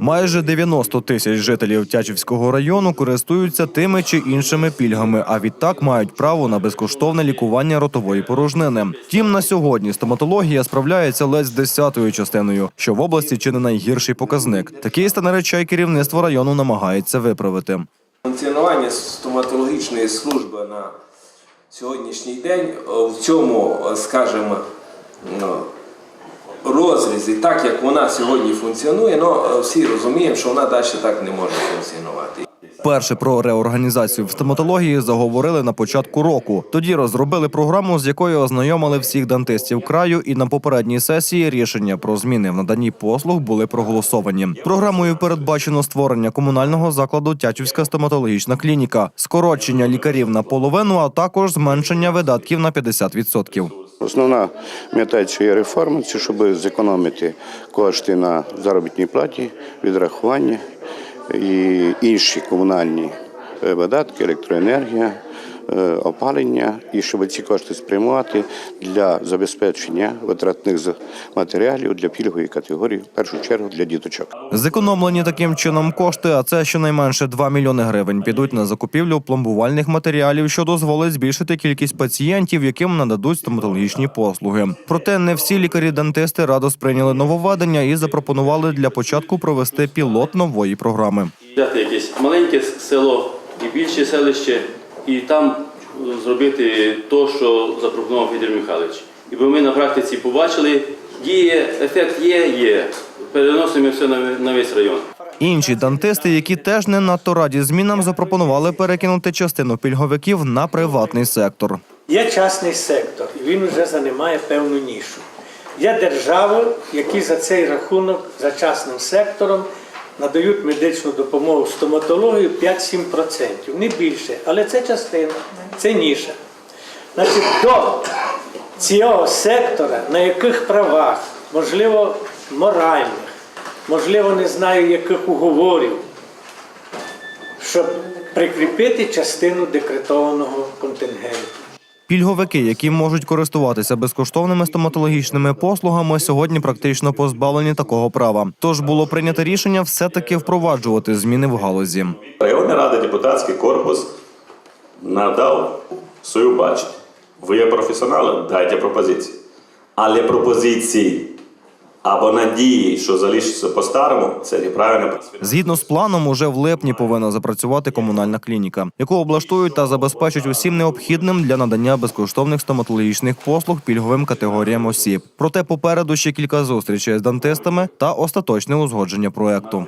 Майже 90 тисяч жителів Тячівського району користуються тими чи іншими пільгами, а відтак мають право на безкоштовне лікування ротової порожнини. Втім, на сьогодні стоматологія справляється ледь з десятою частиною, що в області чи не найгірший показник. Такий стан речей керівництво району намагається виправити. Функціонування стоматологічної служби на сьогоднішній день е, в цьому, е, скажімо, е, так як вона сьогодні функціонує, ну е, всі розуміємо, що вона далі так не може функціонувати. Перше про реорганізацію в стоматології заговорили на початку року. Тоді розробили програму, з якою ознайомили всіх дантистів краю, і на попередній сесії рішення про зміни в наданні послуг були проголосовані. Програмою передбачено створення комунального закладу Тячівська стоматологічна клініка, скорочення лікарів на половину, а також зменшення видатків на 50%. Основна мета цієї реформи це щоб зекономити кошти на заробітній платі, відрахування і інші комунальні е, видатки, електроенергія, опалення, і щоб ці кошти спрямувати для забезпечення витратних з- матеріалів для пільгової категорії, в першу чергу для діточок. Зекономлені таким чином кошти, а це щонайменше 2 мільйони гривень, підуть на закупівлю пломбувальних матеріалів, що дозволить збільшити кількість пацієнтів, яким нададуть стоматологічні послуги. Проте не всі лікарі-дантисти радо сприйняли нововведення і запропонували для початку провести пілот нової програми. взяти якесь маленьке село і більше селище, і там е, зробити то, що запропонував Федір Михайлович. І бо ми на практиці побачили, діє, ефект є, є. Переносимо все на, на весь район. Інші дантисти, які теж не надто раді змінам, запропонували перекинути частину пільговиків на приватний сектор. Є частний сектор, і він вже займає певну нішу. Є держави, які за цей рахунок, за частним сектором, надають медичну допомогу стоматологію 5-7%, не більше. Але це частина, це ніша. Значить, до цього сектора, на яких правах, можливо, моральних, можливо, не знаю яких уговорів, щоб прикріпити частину декретованого контингенту. Пільговики, які можуть користуватися безкоштовними стоматологічними послугами, сьогодні практично позбавлені такого права. Тож було прийнято рішення все-таки впроваджувати зміни в галузі. Районна рада, депутатський корпус надав свою бачення. Ви є професіонали, дайте пропозиції. Але пропозиції або надії, що залишиться по-старому, це неправильно. Згідно з планом, уже в липні повинна запрацювати комунальна клініка, яку облаштують та забезпечать усім необхідним для надання безкоштовних стоматологічних послуг пільговим категоріям осіб. Проте попереду ще кілька зустрічей з дантистами та остаточне узгодження проекту.